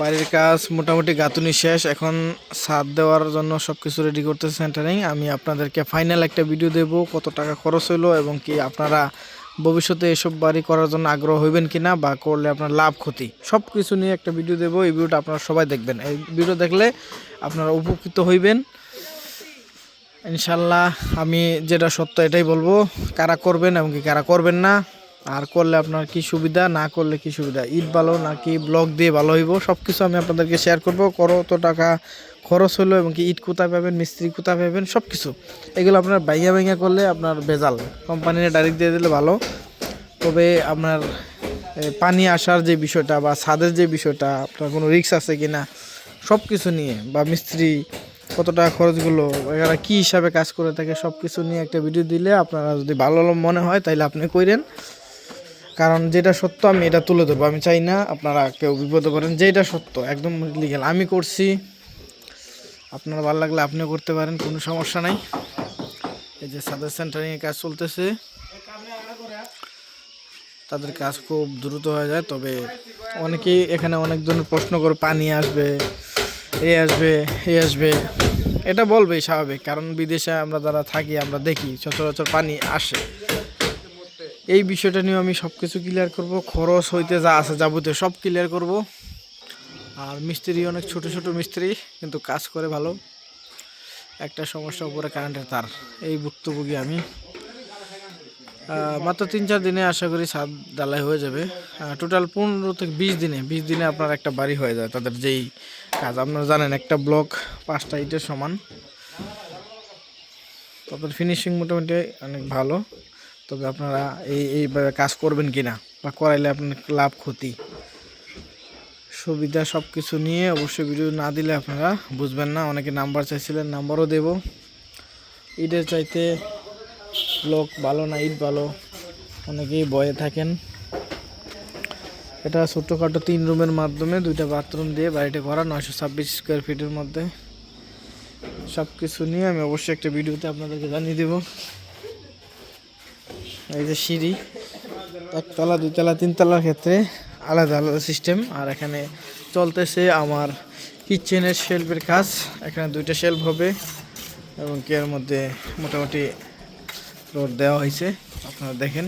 বাড়ির কাজ মোটামুটি গাঁথুনি শেষ। এখন ছাদ দেওয়ার জন্য সব কিছু রেডি করতেছে সেন্টারিং আমি আপনাদেরকে ফাইনাল একটা ভিডিও দেব, কত টাকা খরচ হলো এবং কি আপনারা ভবিষ্যতে এসব বাড়ি করার জন্য আগ্রহ হইবেন কি না বা করলে আপনার লাভ ক্ষতি। সব কিছু নিয়ে একটা ভিডিও দেবো, এই ভিডিওটা আপনারা সবাই দেখবেন। এই ভিডিও দেখলে আপনারা উপকৃত হইবেন। ইনশাল্লাহ আমি যেটা সত্য এটাই বলব, কারা করবেন এবং কি কারা করবেন না আর করলে আপনার কি সুবিধা, না করলে কি সুবিধা? ইট ভালো নাকি ব্লক দিয়ে ভালো হইব? সব কিছু আমি আপনাদেরকে শেয়ার করব। কত টাকা খরচ হলো এবং কি ইট কোথায় পাবেন, মিস্ত্রি কোথায় পাবেন সব কিছু এগুলো আপনার বাইয়া বাইয়া করলে আপনার বেজাল কোম্পানির ডাইরেক্ট দিয়ে দিলে ভালো। তবে আপনার পানি আসার যে বিষয়টা বা ছাদের যে বিষয়টা, আপনার কোনো রিস্ক আছে কি না সব কিছু নিয়ে বা মিস্ত্রি কত টাকা খরচগুলো, এরা কী হিসাবে কাজ করে থাকে সব কিছু নিয়ে একটা ভিডিও দিলে আপনারা যদি ভালো মনে হয় তাহলে আপনি কইরেন। কারণ যেটা সত্য, আমি এটা তুলে ধরবো। আমি চাই না আপনারা কেউ বিপদে করেন যেটা সত্য, একদম লিগেল আমি করছি। আপনার ভালো লাগলে আপনিও করতে পারেন, কোনো সমস্যা নাই। এই যে সাদের সেন্টারিংয়ের কাজ চলতেছে। তাদের কাজ খুব দ্রুত হয়ে যায়, তবে অনেকেই এখানে অনেক ধরনের প্রশ্ন করে, পানি আসবে, এ আসবে এ আসবে। এটা বলবেই স্বাভাবিক, কারণ বিদেশে আমরা যারা থাকি, আমরা দেখি সচরাচর পানি আসে। এই বিষয়টা নিয়ে আমি সব কিছু ক্লিয়ার করব। খরচ হইতে যা আছে যাবতীয় সব ক্লিয়ার করব। আর মিস্ত্রি অনেক ছোট ছোট মিস্ত্রি, কিন্তু কাজ করে ভালো। একটা সমস্যা উপরে কারেন্টের তার। এই ভুক্তভোগী আমি। মাত্র তিন চার দিনে আশা করি ছাদ ডালাই হয়ে যাবে। টোটাল পনেরো থেকে বিশ দিনে বিশ দিনে আপনার একটা বাড়ি হয়ে যায় তাদের যেই কাজ। আপনারা জানেন, একটা ব্লক পাঁচটা ইটের সমান। তাদের ফিনিশিং মোটামুটি অনেক ভালো। তবে আপনারা এই, এইভাবে কাজ করবেন কি না বা করাইলে আপনার লাভ ক্ষতি। সুবিধা সব কিছু নিয়ে অবশ্যই ভিডিও না দিলে আপনারা বুঝবেন না। অনেকে নাম্বার চাইছিলেন, নাম্বারও দেব। ইটের চাইতে লোক ভালো না ইট ভালো, অনেকেই বয়ে থাকেন। এটা ছোটোখাটো তিন রুমের মাধ্যমে দুইটা বাথরুম দিয়ে বাড়িটা করা নয়শো ছাব্বিশ স্কোয়ার ফিটের মধ্যে। সব কিছু নিয়ে আমি অবশ্যই একটা ভিডিওতে আপনাদেরকে জানিয়ে দেব। এই যে সিঁড়ি, একতলা, দুইতলা, তিনতলার ক্ষেত্রে আলাদা আলাদা সিস্টেম আর এখানে চলতেছে আমার কিচেনের শেলফের কাজ। এখানে দুইটা শেলফ হবে এবং এর মধ্যে মোটামুটি রোড দেওয়া হয়েছে। আপনারা দেখেন